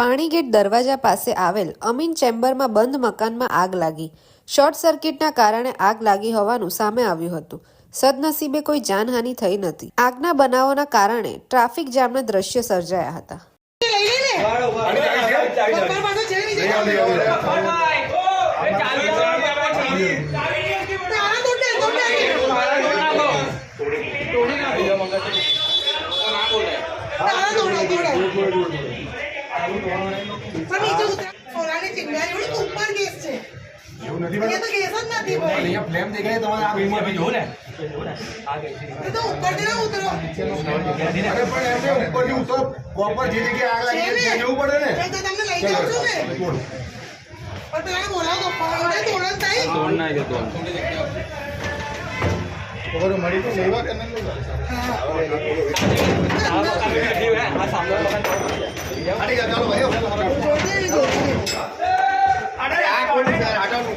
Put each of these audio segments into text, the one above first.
પાણીગેટ દરવાજા પાસે આવેલ અમીન ચેમ્બરમાં બંધ મકાનમાં આગ લાગી શોર્ટ સર્કિટના કારણે આગ લાગી હોવાનું સામે આવ્યું હતું સદનસીબે કોઈ જાનહાનિ થઈ નથી આગના બનાવોના કારણે ટ્રાફિક જામના દ્રશ્ય સર્જાયા હતા પપ્પા પાસે છે નહીં તારા તોડે તોડે તારા તોડે તોડે પણ નીચે ઉતર ચિંગારી હોય તો ઉપર ગેસ છે. એવું નથી અહીંયા તો ગેસ જ નથી ભાઈ અહીંયા ફ્લેમ દેખાય તમારે આ રૂમમાં બી જોવો ને. તો ઉપરથી ના ઉતરો. અરે પણ એમને ઉપરથી ઉતરો. પ્રોપર જે જગ્યાએ આગ લાગી છે જવું પડે ને. તો તમને લઈ જાઉં છું ને. પણ પેલા બોલાવો તો ફોન તોડન થાય ખબર મળી તો સેવા કે નહીં આડી જા, ચાલો ભાઈઓ. જોડે જોડે આ કોઈ નહીં, આટો-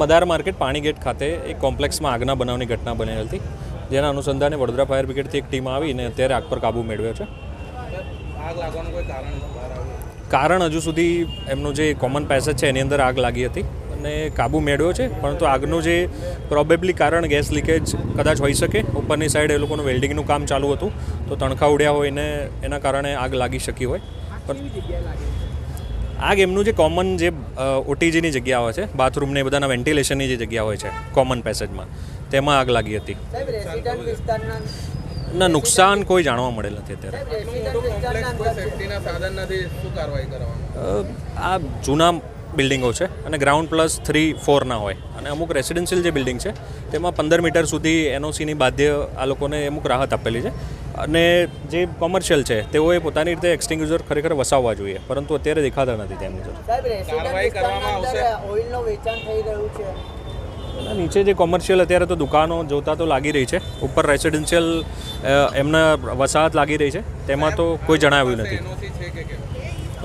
મદાર માર્કેટ પાણીગેટ ખાતે એક કોમ્પ્લેક્સમાં આગના બનાવની ઘટના બનેલી હતી. જેના અનુસંધાને વડોદરા ફાયર બ્રિગેડથી એક ટીમ આવીને અત્યારે આગ પર કાબૂ મેળવ્યો છે. કારણ હજુ સુધી એમનું જે કોમન પેસેજ છે એની અંદર આગ લાગી હતી અને કાબૂ મેળવ્યો છે. પરંતુ આગનું જે પ્રોબેબલી કારણ ગેસ લીકેજ કદાચ હોઈ શકે ઉપરની સાઈડ એ લોકોનું વેલ્ડિંગનું કામ ચાલુ હતું તો તણખા ઉડ્યા હોય ને એના કારણે આગ લાગી શકી હોય. પણ આગ ગેમનું જે કોમન જે ઓટીજીની જગ્યા હોય છે બાથરૂમને એ બધાના વેન્ટિલેશનની જે જગ્યા હોય છે કોમન પેસેજમાં તેમાં આગ લાગી હતી. સાહેબ રેસિડન્ટ વિસ્તારના ના નુકસાન કોઈ જાણવા મળેલ નથી અત્યારે. આ જૂના બિલ્ડિંગો છે અને ગ્રાઉન્ડ પ્લસ થ્રી ફોરના હોય. અને અમુક રેસિડેન્શિયલ જે બિલ્ડિંગ છે તેમાં પંદર મીટર સુધી એનઓસીની બાધ્ય આ લોકોને અમુક રાહત આપેલી છે. અને જે કોમર્શિયલ છે તેઓએ પોતાની રીતે એક્સટિંગ્યુઝર ખરેખર વસાવવા જોઈએ પરંતુ અત્યારે દેખાતા નથી તેમની અને નીચે જે કોમર્શિયલ અત્યારે તો દુકાનો જોતા તો લાગી રહી છે. ઉપર રેસિડેન્શિયલ એમના વસાહત લાગી રહી છે. તેમાં તો કોઈ જણાવ્યું નથી.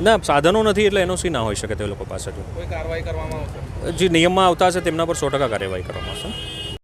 ના સાધનો નથી એટલે એનઓસી ના હોઈ શકે તે લોકો પાસે જો કોઈ કાર્યવાહી કરવામાં આવશે? જે નિયમમાં આવતા હશે તેમના પર સો ટકા કાર્યવાહી કરવામાં આવશે.